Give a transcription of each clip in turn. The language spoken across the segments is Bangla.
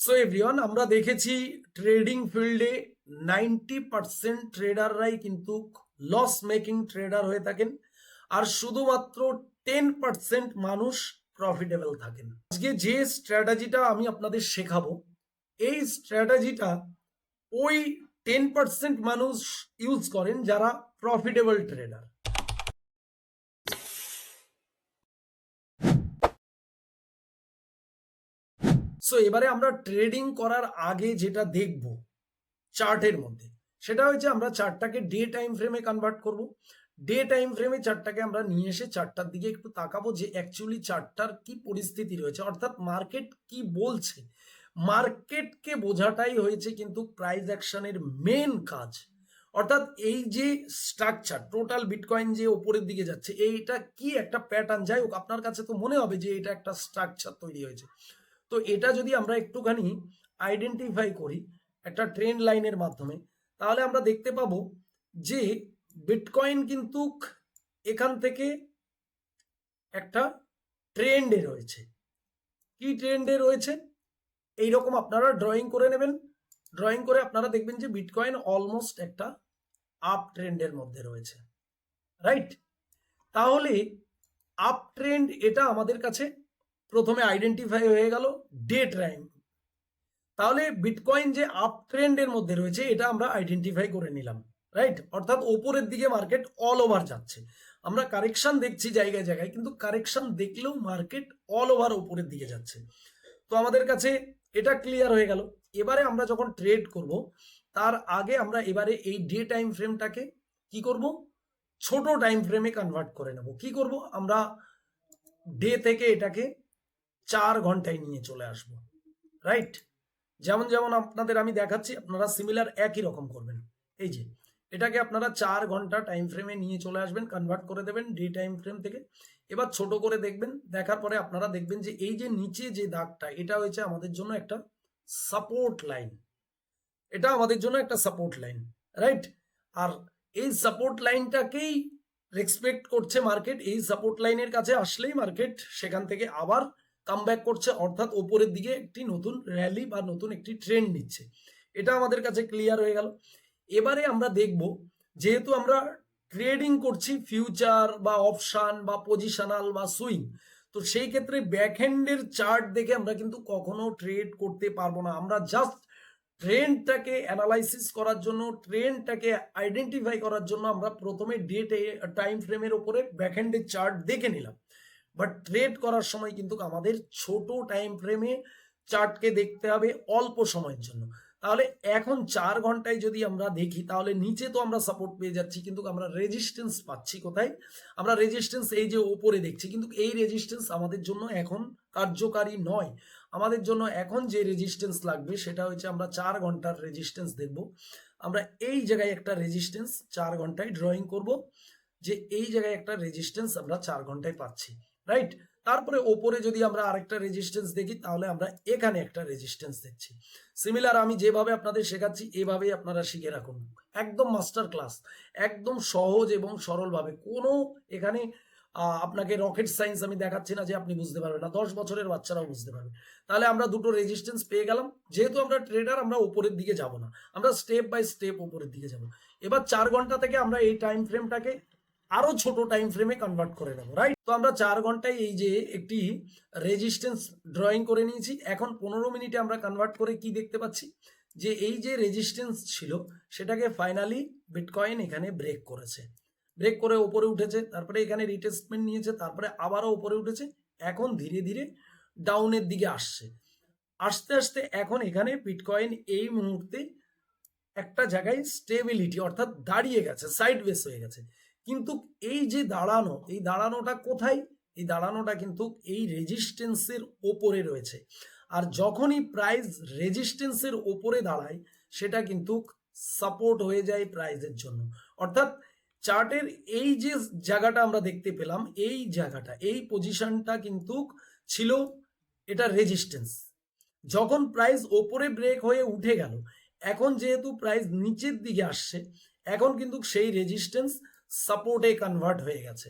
সো এভরিওয়ান আমরা দেখেছি ট্রেডিং ফিল্ডে নাইনটি পার্সেন্ট ট্রেডাররাই কিন্তু লস মেকিং ট্রেডার হয়ে থাকেন। আর শুধুমাত্র টেন পার্সেন্ট মানুষ প্রফিটেবল থাকেন। আজকে যে স্ট্র্যাটেজিটা আমি আপনাদের শেখাবো, এই স্ট্র্যাটেজিটা ওই টেন পার্সেন্ট মানুষ ইউজ করেন যারা প্রফিটেবল ট্রেডার সো এবারে আমরা ট্রেডিং করার আগে যেটা দেখব চার্টের মধ্যে, সেটা হচ্ছে আমরা চার্টটাকে ডে টাইম ফ্রেমে কনভার্ট করব। ডে টাইম ফ্রেমে চার্টটাকে আমরা নিয়ে এসে চার্টটার দিকে একটু তাকাবো যে অ্যাকচুয়ালি চার্টটার কি পরিস্থিতি রয়েছে। অর্থাৎ মার্কেট কি বলছে? মার্কেটকে বোঝাটাই হয়েছে কিন্তু প্রাইস অ্যাকশনের মেন কাজ। অর্থাৎ এই যে স্ট্রাকচার টোটাল বিটকয়েন যে ওপরের দিকে যাচ্ছে, এইটা কি একটা প্যাটার্ন যাই হোক, আপনার কাছে তো মনে হবে যে এটা একটা স্ট্রাকচার তৈরি হয়েছে। তো এটা যদি আমরা একটুখানি আইডেন্টিফাই করি একটা ট্রেন্ড লাইনের মাধ্যমে, তাহলে আমরা দেখতে পাবো যে বিটকয়েন কিন্তু এখান থেকে একটা ট্রেন্ডে রয়েছে। কি ট্রেন্ডে রয়েছে? এই রকম আপনারা ড্রয়িং করে নেবেন। ড্রয়িং করে আপনারা দেখবেন যে বিটকয়েন অলমোস্ট একটা আপ ট্রেন্ডের মধ্যে রয়েছে। রাইট তাহলে আপ ট্রেন্ড এটা আমাদের কাছে প্রথমে আইডেন্টিফাই হয়ে গেল ডে টাইম তাহলে বিটকয়েন যে আপ ট্রেন্ডের মধ্যে রয়েছে, এটা আমরা আইডেন্টিফাই করে নিলাম রাইট অর্থাৎ ওপরের দিকে মার্কেট অল ওভার যাচ্ছে। আমরা কারেকশন দেখছি জায়গায় জায়গায়, কিন্তু কারেকশন দেখলেও মার্কেট অল ওভার ওপরের দিকে যাচ্ছে। তো আমাদের কাছে এটা ক্লিয়ার হয়ে গেল। এবারে আমরা যখন ট্রেড করব, তার আগে আমরা এবারে এই ডে টাইম ফ্রেমটাকে কি করব? ছোট টাইম ফ্রেমে কনভার্ট করে নেব। কি করব? আমরা ডে থেকে এটাকে চার ঘন্টায় নিয়ে চলে আসব রাইট যেমন যেমন আপনাদের আমি দেখাচ্ছি, আপনারা সিমিলার একই রকম করবেন। এই যে, এটাকে আপনারা চার ঘণ্টা টাইম ফ্রেমে নিয়ে চলে আসবেন কনভার্ট করে দেবেন ডে টাইম ফ্রেম থেকে। এবার ছোট করে দেখবেন, দেখার পরে আপনারা দেখবেন যে এই যে নিচে যে দাগটা, এটা হয়েছে আমাদের জন্য একটা সাপোর্ট লাইন এটা আমাদের জন্য একটা সাপোর্ট লাইন রাইট আর এই সাপোর্ট লাইনটাকেই রেসপেক্ট করছে মার্কেট এই সাপোর্ট লাইনের কাছে আসলেই মার্কেট সেখান থেকে আবার কাম ব্যাক করছে, অর্থাৎ ওপরের দিকে একটি নতুন র্যালি বা নতুন একটি ট্রেন্ড নিচ্ছে। এটা আমাদের কাছে ক্লিয়ার হয়ে গেল। এবারে আমরা দেখব, যেহেতু আমরা ট্রেডিং করছি ফিউচার বা অপশান বা পজিশনাল বা সুইং তো সেই ক্ষেত্রে ব্যাকহ্যান্ডের চার্ট দেখে আমরা কিন্তু কখনো ট্রেড করতে পারব না। আমরা জাস্ট ট্রেন্ডটাকে অ্যানালাইসিস করার জন্য ট্রেন্ডটাকে আইডেন্টিফাই করার জন্য আমরা প্রথমে ডেট টাইম ফ্রেমের ওপরে ব্যাকহ্যান্ডের চার্ট দেখে নিলাম। বাট ট্রেড করার সময় কিন্তু আমাদের ছোট টাইম ফ্রেমে চার্টকে দেখতে হবে অল্প সময়ের জন্য। তাহলে এখন চার ঘন্টায় যদি আমরা দেখি, তাহলে নিচে তো আমরা সাপোর্ট পেয়ে যাচ্ছি, কিন্তু আমরা রেজিস্ট্যান্স পাচ্ছি কোথায়? আমরা রেজিস্ট্যান্স এই যে ওপরে দেখছি, কিন্তু এই রেজিস্ট্যান্স আমাদের জন্য এখন কার্যকারী নয়। আমাদের জন্য এখন যে রেজিস্ট্যান্স লাগবে, সেটা হচ্ছে আমরা চার ঘণ্টার রেজিস্ট্যান্স দেখব। আমরা এই জায়গায় একটা রেজিস্ট্যান্স চার ঘন্টায় ড্রয়িং করব, যে এই জায়গায় একটা রেজিস্ট্যান্স আমরা চার ঘন্টায় পাচ্ছি। রাইট তারপরে ওপরে যদি আমরা আরেকটা রেজিস্ট্যান্স দেখি, তাহলে আমরা এখানে একটা রেজিস্ট্যান্স দেখছি। সিমিলার আমি যেভাবে আপনাদের শেখাচ্ছি, এভাবেই আপনারা শিখে রাখুন। একদম মাস্টার ক্লাস একদম সহজ এবং সরলভাবে। কোনো এখানে আপনাকে রকেট সায়েন্স আমি দেখাচ্ছি না যে আপনি বুঝতে পারবেন না। দশ বছরের বাচ্চারাও বুঝতে পারবে। তাহলে আমরা দুটো রেজিস্ট্যান্স পেয়ে গেলাম। যেহেতু আমরা ট্রেডার আমরা উপরের দিকে যাব না। আমরা স্টেপ বাই স্টেপ উপরের দিকে যাব। এবার চার ঘণ্টা থেকে আমরা এই টাইম ফ্রেমটাকে আরও ছোট টাইম ফ্রেমে কনভার্ট করে নেব রাইট তো আমরা চার ঘন্টায় এই যে একটি রেজিস্ট্যান্স ড্রয়িং করে নিয়েছি, এখন পনেরো মিনিটে আমরা কনভার্ট করে কি দেখতে পাচ্ছি? যে এই যে রেজিস্ট্যান্স ছিল, সেটাকে ফাইনালি বিটকয়েন এখানে ব্রেক করেছে। ব্রেক করে ওপরে উঠেছে, তারপরে এখানে রিটেস্টমেন্ট নিয়েছে, তারপরে আবারও ওপরে উঠেছে, এখন ধীরে ধীরে ডাউনের দিকে আসছে। আস্তে আস্তে এখন এখানে বিটকয়েন এই মুহূর্তে একটা জায়গায় স্টেবিলিটি অর্থাৎ দাঁড়িয়ে গেছে সাইড বেস হয়ে গেছে। কিন্তু এই যে দাঁড়ানো, এই দাঁড়ানোটা কোথায়? এই দাঁড়ানোটা কিন্তু এই রেজিস্টেন্সের ওপরে রয়েছে। আর যখনই প্রাইস রেজিস্টেন্সের ওপরে দাঁড়ায়, সেটা কিন্তু সাপোর্ট হয়ে যায় প্রাইজের জন্য। অর্থাৎ চার্টের এই যে জায়গাটা আমরা দেখতে পেলাম, এই জায়গাটা, এই পজিশনটা কিন্তু ছিল এটা রেজিস্টেন্স যখন প্রাইস ওপরে ব্রেক হয়ে উঠে গেল, এখন যেহেতু প্রাইস নিচের দিকে আসছে, এখন কিন্তু সেই রেজিস্টেন্স সাপোর্টে কনভার্ট হয়ে গেছে।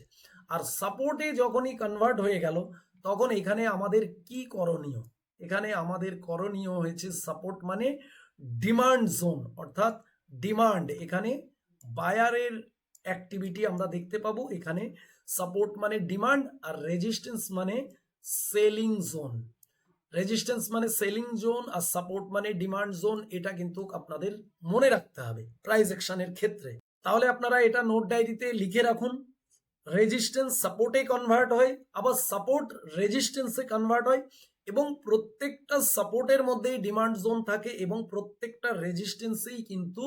আর সাপোর্টে যখনই কনভার্ট হয়ে গেল, তখন এখানে আমাদের কি করণীয়? এখানে আমাদের করণীয় হয়েছে সাপোর্ট মানে ডিমান্ড জোন অর্থাৎ ডিমান্ড এখানে বায়ারের অ্যাক্টিভিটি আমরা দেখতে পাবো, এখানে সাপোর্ট মানে ডিমান্ড আর রেজিস্ট্যান্স মানে সেলিং জোন রেজিস্ট্যান্স মানে সেলিং জোন আর সাপোর্ট মানে ডিমান্ড জোন এটা কিন্তু আপনাদের মনে রাখতে হবে প্রাইস ক্ষেত্রে। তাহলে আপনারা এটা নোট ডায়েরিতে লিখে রাখুন রেজিস্ট্যান্স সাপোর্টে কনভার্ট হয়, আবার সাপোর্ট রেজিস্ট্যান্সে কনভার্ট হয়, এবং প্রত্যেকটা সাপোর্টের মধ্যেই ডিমান্ড জোন থাকে এবং প্রত্যেকটা রেজিস্ট্যান্সেই কিন্তু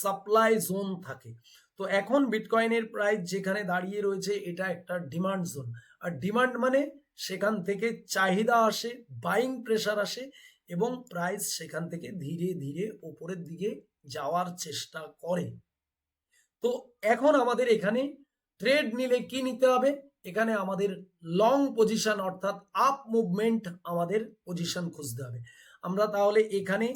সাপ্লাই জোন থাকে। তো এখন বিটকয়েনের প্রাইস যেখানে দাঁড়িয়ে রয়েছে, এটা একটা ডিমান্ড জোন আর ডিমান্ড মানে সেখান থেকে চাহিদা আসে বাইং প্রেশার আসে, এবং প্রাইস সেখান থেকে ধীরে ধীরে ওপরের দিকে যাওয়ার চেষ্টা করে। তো এখন আমাদের এখানে ট্রেড নিলে কি নিতে হবে? এখানে আমাদের লং পজিশন অর্থাৎ আপ মুভমেন্ট আমাদের পজিশন খুঁজতে হবে। আমরা তাহলে এখানে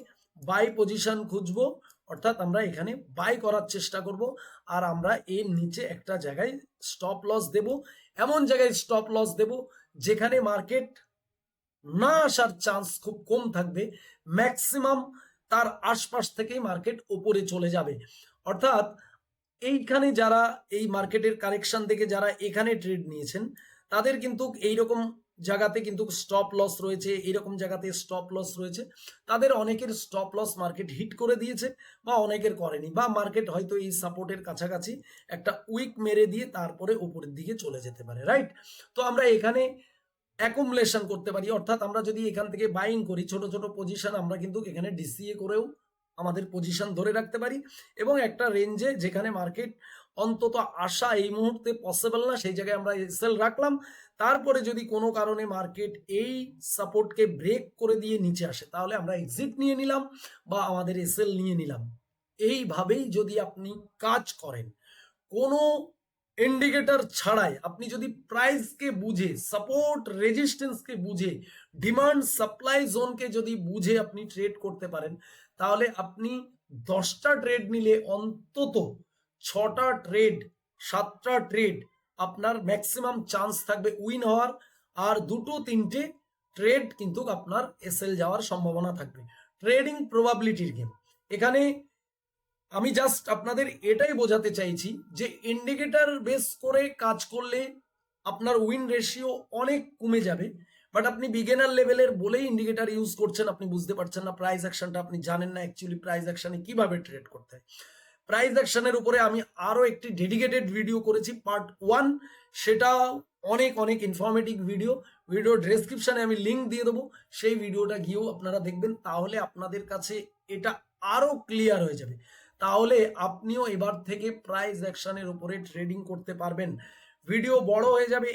বাই পজিশন খুঁজবো, অর্থাৎ আমরা এখানে বাই করার চেষ্টা করব, আর আমরা এর নিচে একটা জায়গায় স্টপ লস দেব। এমন জায়গায় স্টপ লস দেব, যেখানে মার্কেট না আসার চান্স খুব কম থাকবে। ম্যাক্সিমাম তার আশপাশ থেকেই মার্কেট ওপরে চলে যাবে। অর্থাৎ এইখানে যারা এই মার্কেটের কারেকশন থেকে যারা এখানে ট্রেড নিয়েছেন, তাদের কিন্তু এইরকম জায়গাতে কিন্তু স্টপ লস রয়েছে, এইরকম জায়গাতে স্টপ লস রয়েছে। তাদের অনেকের স্টপ লস মার্কেট হিট করে দিয়েছে বা অনেকের করেনি বা মার্কেট হয়তো এই সাপোর্টের কাছাকাছি একটা উইক মেরে দিয়ে তারপরে উপরের দিকে চলে যেতে পারে রাইট তো আমরা এখানে অ্যাকুমুলেশন করতে পারি। অর্থাৎ আমরা যদি এখান থেকে বাইং করি, ছোট ছোট পজিশন আমরা কিন্তু এখানে ডিসিএ করেও আমাদের পজিশন ধরে রাখতে পারি এবং একটা রেঞ্জে যেখানে মার্কেট অন্তত আসা এই মুহূর্তে পসিবল না, সেই জায়গায় আমরা এসএল রাখলাম। তারপরে যদি কোনো কারণে মার্কেট এই সাপোর্টকে ব্রেক করে দিয়ে নিচে আসে, তাহলে আমরা এক্সিট নিয়ে নিলাম বা আমাদের এসএল নিয়ে নিলাম। এইভাবেই যদি আপনি কাজ করেন, কোনো ইন্ডিকেটর ছাড়াই আপনি যদি প্রাইসকে বুঝে সাপোর্ট রেজিস্ট্যান্সকে বুঝে ডিমান্ড সাপ্লাই জোনকে যদি বুঝে আপনি ট্রেড করতে পারেন তাহলে আপনি দশটা ট্রেড নিলে অন্তত ছটা ট্রেড সাতটা ট্রেড আপনার ম্যাক্সিমাম চান্স থাকবে উইন হওয়ার। আর দুটো, তিনটে ট্রেড কিন্তু আপনার এসএল যাওয়ার সম্ভাবনা থাকবে। ট্রেডিং প্রবাবিলিটির গেম এখানে আমি জাস্ট আপনাদের এটাই বোঝাতে চাইছি যে ইন্ডিকেটর বেস করে কাজ করলে আপনার উইন রেশিও অনেক কমে যাবে। বাট আপনি বিগেনার লেভেলের বলেই ইন্ডিকেটার ইউজ করছেন, আপনি বুঝতে পারছেন না প্রাইস অ্যাকশনটা আপনি জানেন না অ্যাকচুয়ালি প্রাইস অ্যাকশনে কীভাবে ট্রেড করতে হয়। প্রাইস অ্যাকশনের উপরে আমি আরও একটি ডেডিকেটেড ভিডিও করেছি পার্ট ওয়ান সেটা অনেক অনেক ইনফরমেটিভ ভিডিও ভিডিও ডেসক্রিপশনে আমি লিঙ্ক দিয়ে দেবো, সেই ভিডিওটা গিয়েও আপনারা দেখবেন, তাহলে আপনাদের কাছে এটা আরও ক্লিয়ার হয়ে যাবে। তাহলে আপনিও এবার থেকে প্রাইস অ্যাকশনের উপরে ট্রেডিং করতে পারবেন। ভিডিও বড় হয়ে যাবে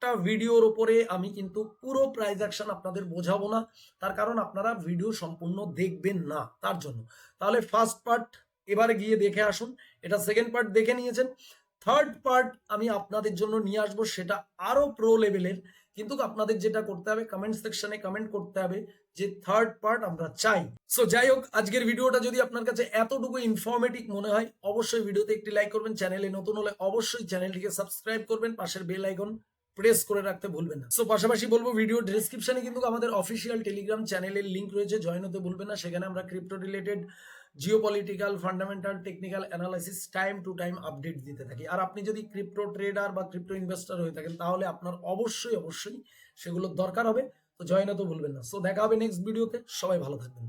একটা ভিডিওর ওপরে আমি কিন্তু পুরো প্রাইস অ্যাকশন আপনাদের বোঝাবো না। তার কারণ আপনারা ভিডিও সম্পূর্ণ দেখবেন না, তার জন্য। তাহলে ফার্স্ট পার্ট এবারে গিয়ে দেখে আসুন। এটা সেকেন্ড পার্ট দেখে নিয়েছেন। থার্ড পার্ট আমি আপনাদের জন্য নিয়ে আসব, সেটা আরও প্রো লেভেলের কিন্তু আপনাদের যেটা করতে হবে কমেন্ট সেকশনে কমেন্ট করতে হবে যে থার্ড পার্ট আমরা চাই। সো যাই হোক, আজকের ভিডিওটা যদি আপনার কাছে এতটুকু ইনফরমেটিভ মনে হয়, অবশ্যই ভিডিওতে একটি লাইক করবেন চ্যানেলে নতুন হলে অবশ্যই চ্যানেলটিকে সাবস্ক্রাইব করবেন, পাশের বেল আইকন প্রেস করে রাখতে ভুলবেন না। সো পাশাপাশি বলব ভিডিও ডেসক্রিপশনে কিন্তু আমাদের অফিসিয়াল টেলিগ্রাম চ্যানেলের লিঙ্ক রয়েছে জয়েন হতে ভুলবেন না। সেখানে আমরা crypto related geopolitical fundamental technical analysis time to time update দিতে থাকি। আর আপনি যদি ক্রিপ্টো ট্রেডার বা ক্রিপ্টো ইনভেস্টার হয়ে থাকেন, তাহলে আপনার অবশ্যই অবশ্যই সেগুলোর দরকার হবে। তো জয়েন হতে ভুলবেন না। সো দেখা হবে নেক্সট ভিডিওতে সবাই ভালো থাকবেন।